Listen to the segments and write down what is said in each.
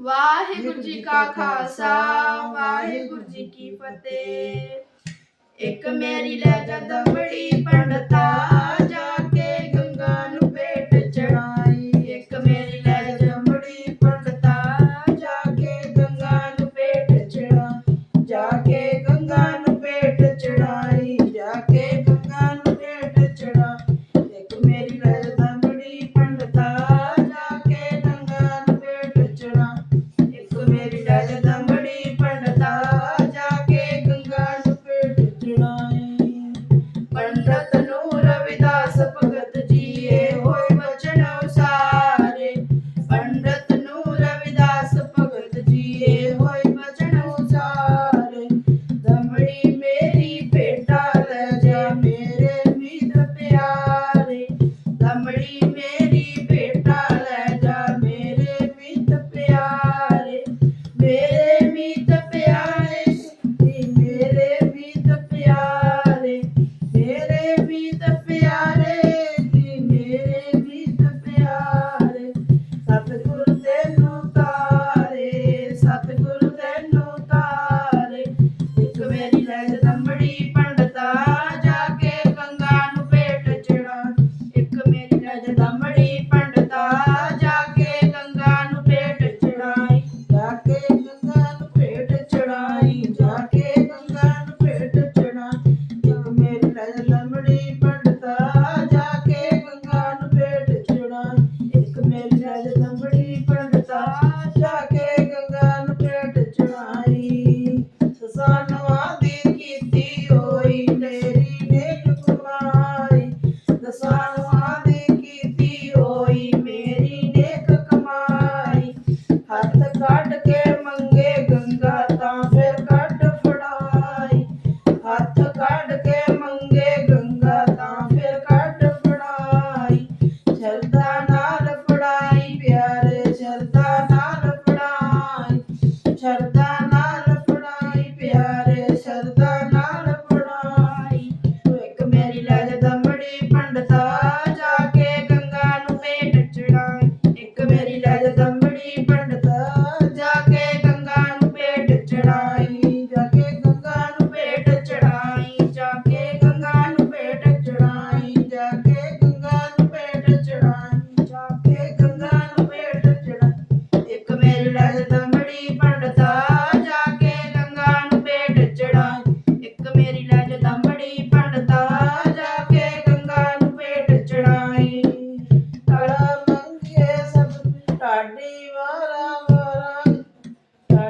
ਵਾਹਿਗੁਰੂ ਜੀ ਕਾ ਖਾਲਸਾ ਵਾਹਿਗੁਰੂ ਜੀ ਕੀ ਫਤਿਹ। ਇੱਕ ਮੇਰੀ ਲੈ ਜਾਂਦਾ ਬੜੀ velha da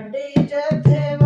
ਸਾਡੇ ਜਥੇ